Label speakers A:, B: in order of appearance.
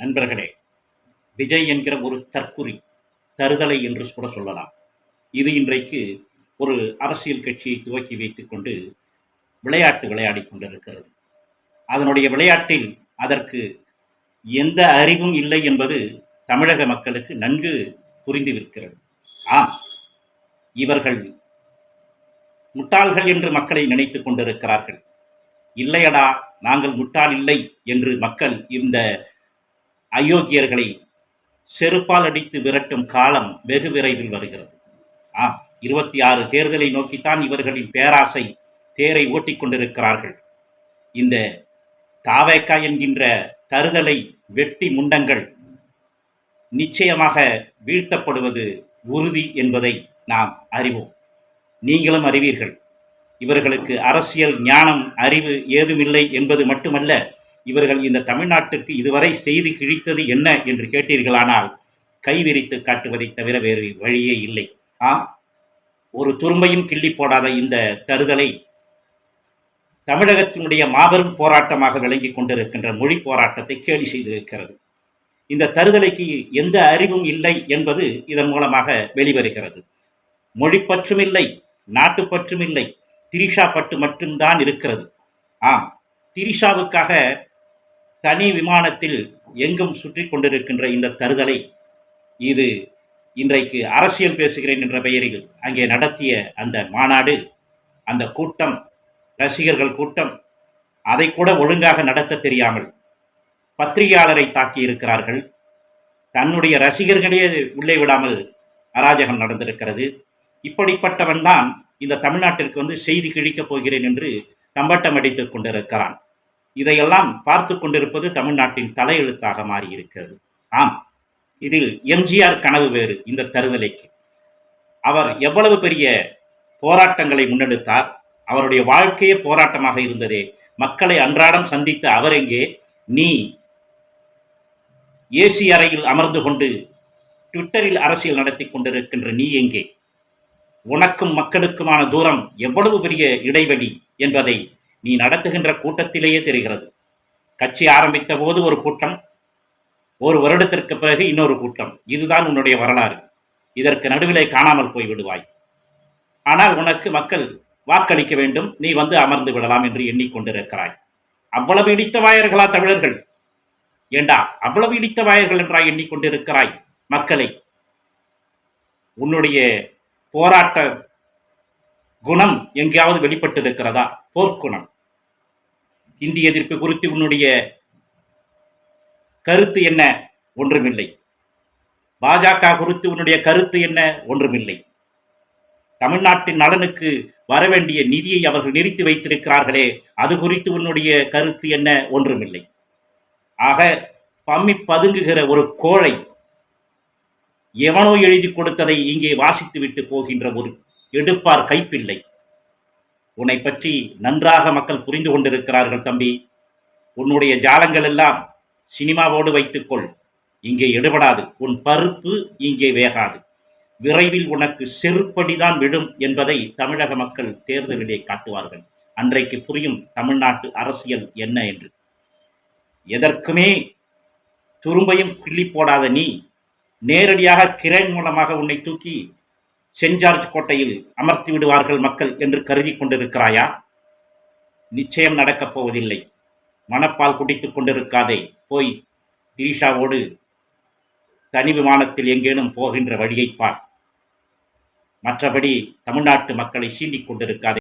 A: நண்பர்களே விஜய் என்கிற ஒரு தற்குறி தருதலை என்று கூட சொல்லலாம். இது இன்றைக்கு ஒரு அரசியல் கட்சியை துவக்கி வைத்துக்கொண்டு விளையாட்டு விளையாடி கொண்டிருக்கிறது. அதனுடைய விளையாட்டில் அதற்கு எந்த அறிவும் இல்லை என்பது தமிழக மக்களுக்கு நன்கு புரிந்துவிருக்கிறது ஆம் இவர்கள் முட்டாள்கள் என்று மக்களை நினைத்து கொண்டிருக்கிறார்கள். இல்லையடா நாங்கள் முட்டாள் இல்லை என்று மக்கள் இந்த அயோக்கியர்களை செருப்பால் அடித்து விரட்டும் காலம் வெகு விரைவில் வருகிறது. ஆம் இருபத்தி ஆறு தேர்தலை நோக்கித்தான் இவர்களின் பேராசை தேரை ஓட்டிக்கொண்டிருக்கிறார்கள் இந்த தாவேக்கா என்கின்ற தருதலை வெட்டி முண்டங்கள் நிச்சயமாக வீழ்த்தப்படுவது உறுதி என்பதை நாம் அறிவோம். நீங்களும் அறிவீர்கள். இவர்களுக்கு அரசியல் ஞானம் அறிவு ஏதுமில்லை என்பது மட்டுமல்ல இவர்கள் இந்த தமிழ்நாட்டிற்கு இதுவரை செய்து கிழித்தது என்ன என்று கேட்டீர்களானால் கைவிரித்து காட்டுவதை தவிர வேறு வழியே இல்லை. ஆம் ஒரு துரும்பையும் கிள்ளி போடாத இந்த தருதலை தமிழகத்தினுடைய மாபெரும் போராட்டமாக விளங்கி கொண்டிருக்கின்ற மொழி போராட்டத்தை கேலி செய்திருக்கிறது. இந்த தருதலைக்கு எந்த அறிவும் இல்லை என்பது இதன் மூலமாக வெளிவருகிறது. மொழிப்பற்றும் இல்லை நாட்டுப்பற்றும் இல்லை திரிஷா பட்டு மட்டும்தான் இருக்கிறது. ஆம் திரிஷாவுக்காக தனி விமானத்தில் எங்கும் சுற்றி கொண்டிருக்கின்ற இந்த தருதலை இது இன்றைக்கு அரசியல் பேசுகிறேன் என்ற பெயரில் அங்கே நடத்திய அந்த மாநாடு அந்த கூட்டம் ரசிகர்கள் கூட்டம் அதை கூட ஒழுங்காக நடத்த தெரியாமல் பத்திரிகையாளரை தாக்கி இருக்கிறார்கள். தன்னுடைய ரசிகர்களே உள்ளே விடாமல் அராஜகம் நடந்திருக்கிறது. இப்படிப்பட்டவன் தான் இந்த தமிழ்நாட்டிற்கு வந்து செய்தி கிழிக்கப் போகிறேன் என்று தம்பட்டம் அடித்துக் கொண்டிருக்கிறான். இதையெல்லாம் பார்த்து கொண்டிருப்பது தமிழ்நாட்டின் தலையெழுத்தாக மாறியிருக்கிறது. ஆம் இதில் எம்ஜிஆர் கனவு வேறு இந்த தருதலைக்கு. அவர் எவ்வளவு பெரிய போராட்டங்களை முன்னெடுத்தார் அவருடைய வாழ்க்கையே போராட்டமாக இருந்ததே. மக்களை அன்றாடம் சந்தித்த அவர் எங்கே? நீ ஏசி அறையில் அமர்ந்து கொண்டு ட்விட்டரில் அரசியல் நடத்தி கொண்டிருக்கின்ற நீ எங்கே? உனக்கும் மக்களுக்குமான தூரம் எவ்வளவு பெரிய இடைவெளி என்பதை நீ நடத்துகின்ற கூட்டத்திலேயே தெரிகிறது. கட்சி ஆரம்பித்த போது ஒரு கூட்டம் ஒரு வருடத்திற்கு பிறகு இன்னொரு கூட்டம். இதுதான் உன்னுடைய வரலாறு. இதற்கு நடுவிலே காணாமல் போய் விடுவாய். ஆனால் உனக்கு மக்கள் வாக்களிக்க வேண்டும். நீ வந்து அமர்ந்து விடலாம் என்று எண்ணிக்கொண்டிருக்கிறாய். அவ்வளவு இடித்த வாயர்களா தமிழர்கள்? ஏண்டா அவ்வளவு இடித்த வாயர்கள் என்றாய் எண்ணிக்கொண்டிருக்கிறாய் மக்களை? உன்னுடைய போராட்ட குணம் எங்கேயாவது வெளிப்பட்டிருக்கிறதா? போர்க்குணம். இந்தி எதிர்ப்பு குறித்து உன்னுடைய கருத்து என்ன? ஒன்றுமில்லை. பாஜக குறித்து உன்னுடைய கருத்து என்ன? ஒன்றுமில்லை. தமிழ்நாட்டின் நலனுக்கு வரவேண்டிய நிதியை அவர்கள் நிறுத்தி வைத்திருக்கிறார்களே அது குறித்து உன்னுடைய கருத்து என்ன? ஒன்றுமில்லை. ஆக பம்மி பதுங்குகிற ஒரு கோழை எவனோ எழுதி கொடுத்ததை இங்கே வாசித்துவிட்டு போகின்ற ஒரு எடுப்பார் கைப்பில்லை உன்னை பற்றி நன்றாக மக்கள் புரிந்து கொண்டிருக்கிறார்கள் தம்பி. உன்னுடைய ஜாலங்கள் எல்லாம் சினிமாவோடு வைத்துக்கொள். இங்கே எடுபடாது. உன் பருப்பு இங்கே வேகாது. விரைவில் உனக்கு செருப்படிதான் விழும் என்பதை தமிழக மக்கள் தேர்தலிலே காட்டுவார்கள். அன்றைக்கு புரியும் தமிழ்நாட்டு அரசியல் என்ன என்று. எதற்குமே துரும்பையும் கிள்ளி போடாத நீ நேரடியாக கிரண் மூலமாக உன்னை தூக்கி சென்ட் ஜார்ஜ் கோட்டையில் அமர்த்தி விடுவார்கள் மக்கள் என்று கருதி கொண்டிருக்கிறாயா? நிச்சயம் நடக்கப் போவதில்லை. மணப்பால் குடித்துக் கொண்டிருக்காதே. போய் திரிஷாவோடு தனி விமானத்தில் எங்கேனும் போகின்ற வழியைப் பார். மற்றபடி தமிழ்நாட்டு மக்களை சீண்டிக் கொண்டிருக்காதே.